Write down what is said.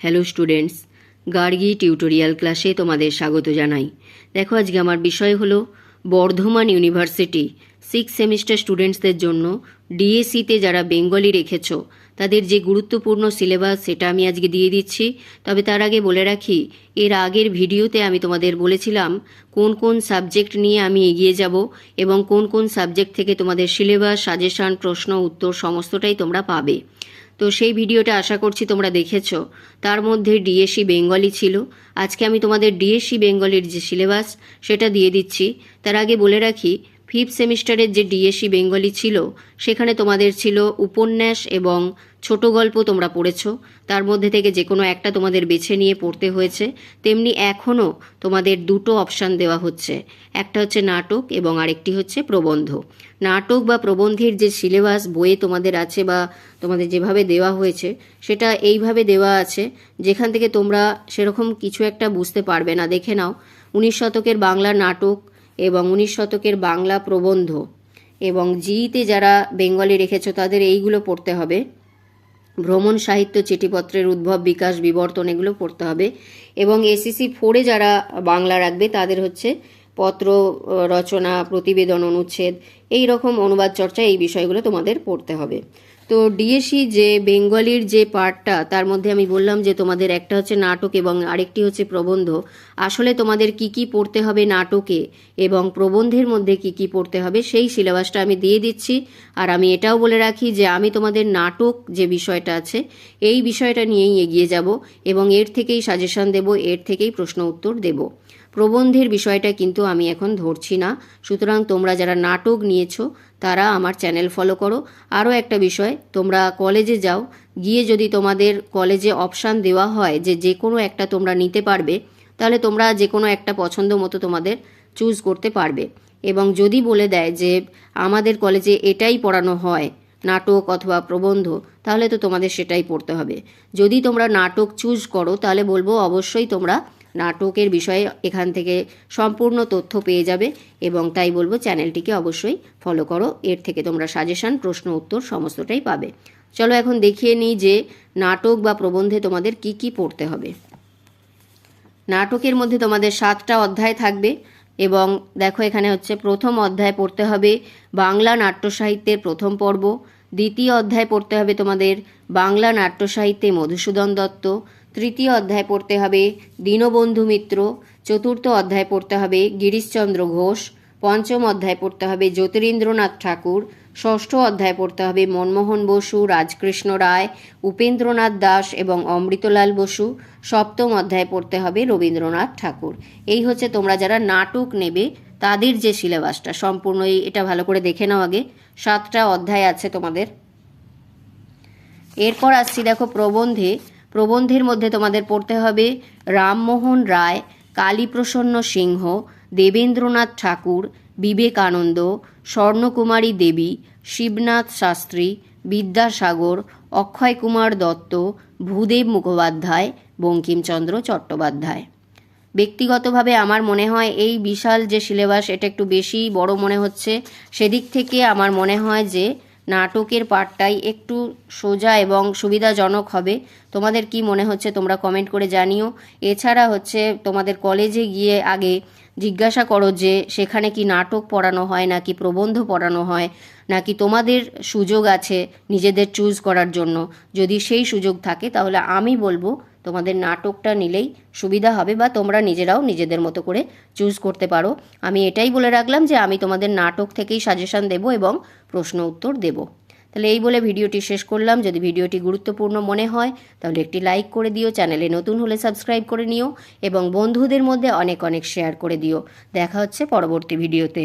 Hello students Gargi tutorial ক্লাসে তোমাদের স্বাগত জানাই। দেখো, আজকে আমার বিষয় হলো বর্ধমান ইউনিভার্সিটি। সিক্স সেমিস্টার স্টুডেন্টসদের জন্য ডিএসসিতে যারা বেঙ্গলি রেখেছ, তাদের যে গুরুত্বপূর্ণ সিলেবাস সেটা আমি আজকে দিয়ে দিচ্ছি। তবে তার আগে বলে রাখি, এর আগের ভিডিওতে আমি তোমাদের বলেছিলাম কোন কোন সাবজেক্ট নিয়ে আমি এগিয়ে যাব এবং কোন কোন সাবজেক্ট থেকে তোমাদের সিলেবাস সাজেশন প্রশ্ন, উত্তর সমস্তটাই তোমরা পাবে। তো সেই ভিডিওটা আশা করছি তোমরা দেখেছ। তার মধ্যে ডিএসসি বেঙ্গলি ছিল। আজকে আমি তোমাদের ডিএসসি বেঙ্গলির যে সিলেবাস সেটা দিয়ে দিচ্ছি। তার আগে বলে রাখি ফিফথ সেমিস্টারের যে ডিএসসি বেঙ্গলি ছিল, সেখানে তোমাদের ছিল উপন্যাস এবং ছোট গল্প তোমরা পড়েছ। তার মধ্যে থেকে যে কোনো একটা তোমাদের বেছে নিয়ে পড়তে হয়েছে। তেমনি এখনও তোমাদের দুটো অপশান দেওয়া হচ্ছে। একটা হচ্ছে নাটক এবং আরেকটি হচ্ছে প্রবন্ধ। নাটক বা প্রবন্ধের যে সিলেবাস, বইয়ে তোমাদের আছে বা তোমাদের যেভাবে দেওয়া হয়েছে, সেটা এইভাবে দেওয়া আছে, যেখান থেকে তোমরা সেরকম কিছু একটা বুঝতে পারবে না। দেখে নাও, উনিশ শতকের বাংলা নাটক এবং উনিশ শতকের বাংলা প্রবন্ধ। এবং জিইতে যারা বেঙ্গলি রেখেছো, তাদের এইগুলো পড়তে হবে। ভ্রমণ সাহিত্য চিঠিপত্রের উদ্ভব, বিকাশ, বিবর্তন এগুলো পড়তে হবে। এবং এসিসি ফোরে যারা বাংলা রাখবে, তাদের হচ্ছে পত্র, রচনা, প্রতিবেদন, অনুচ্ছেদ এই রকম অনুবাদ চর্চা এই বিষয়গুলো তোমাদের পড়তে হবে। তো ডিএসসি যে বেঙ্গলির যে পার্টটা, তার মধ্যে আমি বললাম যে তোমাদের একটা হচ্ছে নাটক এবং আরেকটি হচ্ছে প্রবন্ধ। আসলে তোমাদের কি কি পড়তে হবে নাটকে এবং প্রবন্ধের মধ্যে কি কি পড়তে হবে সেই সিলেবাসটা আমি দিয়ে দিচ্ছি। আর আমি এটাও বলে রাখি যে আমি তোমাদের নাটক যে বিষয়টা আছে, এই বিষয়টা নিয়েই এগিয়ে যাব এবং এর থেকেই সাজেশন দেব, এর থেকেই প্রশ্ন উত্তর দেব। প্রবন্ধের বিষয়টা কিন্তু আমি এখন ধরছি না। সুতরাং তোমরা যারা নাটক নিয়েছো, তারা আমার চ্যানেল ফলো করো। আরও একটা বিষয়, তোমরা কলেজে যাও, গিয়ে যদি তোমাদের কলেজে অপশান দেওয়া হয় যে যে কোনো একটা তোমরা নিতে পারবে, তাহলে তোমরা যে কোনো একটা পছন্দ মতো তোমাদের চুজ করতে পারবে। এবং যদি বলে দেয় যে আমাদের কলেজে এটাই পড়ানো হয়, নাটক অথবা প্রবন্ধ, তাহলে তো তোমাদের সেটাই পড়তে হবে। যদি তোমরা নাটক চুজ করো, তাহলে বলব অবশ্যই তোমরা নাটকের বিষয়ে এখান থেকে সম্পূর্ণ তথ্য পেয়ে যাবে এবং তাই বলব চ্যানেলটিকে অবশ্যই ফলো করো। এর থেকে তোমরা সাজেশন প্রশ্ন, উত্তর সমস্তটাই পাবে। চলো এখন দেখিয়ে নিই যে নাটক বা প্রবন্ধে তোমাদের কি কি পড়তে হবে। নাটকের মধ্যে তোমাদের সাতটা অধ্যায় থাকবে এবং দেখো এখানে হচ্ছে প্রথম অধ্যায় পড়তে হবে বাংলা নাট্য সাহিত্যের প্রথম পর্ব। দ্বিতীয় অধ্যায় পড়তে হবে তোমাদের বাংলা নাট্য সাহিত্যে মধুসূদন দত্ত। তৃতীয় অধ্যায় পড়তে হবে দীনবন্ধু মিত্র। চতুর্থ অধ্যায় পড়তে হবে গিরিশচন্দ্র ঘোষ। পঞ্চম অধ্যায় পড়তে হবে জ্যোতিরিন্দ্রনাথ ঠাকুর। ষষ্ঠ অধ্যায় পড়তে হবে মনমোহন বসু, রাজকৃষ্ণ রায়, উপেন্দ্রনাথ দাস এবং অমৃতলাল বসু। সপ্তম অধ্যায় পড়তে হবে রবীন্দ্রনাথ ঠাকুর। এই হচ্ছে তোমরা যারা নাটক নেবে তাদের যে সিলেবাসটা সম্পূর্ণ এটা ভালো করে দেখে নাও আগে। সাতটা অধ্যায় আছে তোমাদের। এরপর আসছি দেখো প্রবন্ধে। প্রবন্ধের মধ্যে তোমাদের পড়তে হবে, রামমোহন রায়, কালীপ্রসন্ন সিংহ, দেবেন্দ্রনাথ ঠাকুর, বিবেকানন্দ, স্বর্ণকুমারী দেবী, শিবনাথ শাস্ত্রী, বিদ্যাসাগর অক্ষয় কুমার দত্ত, ভূদেব মুখোপাধ্যায়, বঙ্কিমচন্দ্র চট্টোপাধ্যায়। ব্যক্তিগতভাবে আমার মনে হয় এই বিশাল যে সিলেবাস, এটা একটু বেশি বড় মনে হচ্ছে। সেদিক থেকে আমার মনে হয় যে নাটকের পার্টটাই একটু সোজা এবং সুবিধাজনক হবে। তোমাদের কি মনে হচ্ছে তোমরা কমেন্ট করে জানিও। এছাড়া হচ্ছে তোমাদের কলেজে গিয়ে আগে জিজ্ঞাসা করো যে সেখানে কি নাটক পড়ানো হয়, নাকি প্রবন্ধ পড়ানো হয়, নাকি তোমাদের সুযোগ আছে নিজেদের চুজ করার জন্য। যদি সেই সুযোগ থাকে, তাহলে আমি বলব তোমাদের নাটকটা নিলেই সুবিধা হবে বা তোমরা নিজেরাও নিজেদের মতো করে চুজ করতে পারো। আমি এটাই বলে রাখলাম যে আমি তোমাদের নাটক থেকেই সাজেশন দেব এবং প্রশ্ন উত্তর দেব। তাহলে এই বলে ভিডিওটি শেষ করলাম। যদি ভিডিওটি গুরুত্বপূর্ণ মনে হয়, তাহলে একটি লাইক করে দিও, চ্যানেলে নতুন হলে সাবস্ক্রাইব করে নিও এবং বন্ধুদের মধ্যে অনেক অনেক শেয়ার করে দিও। দেখা হচ্ছে পরবর্তী ভিডিওতে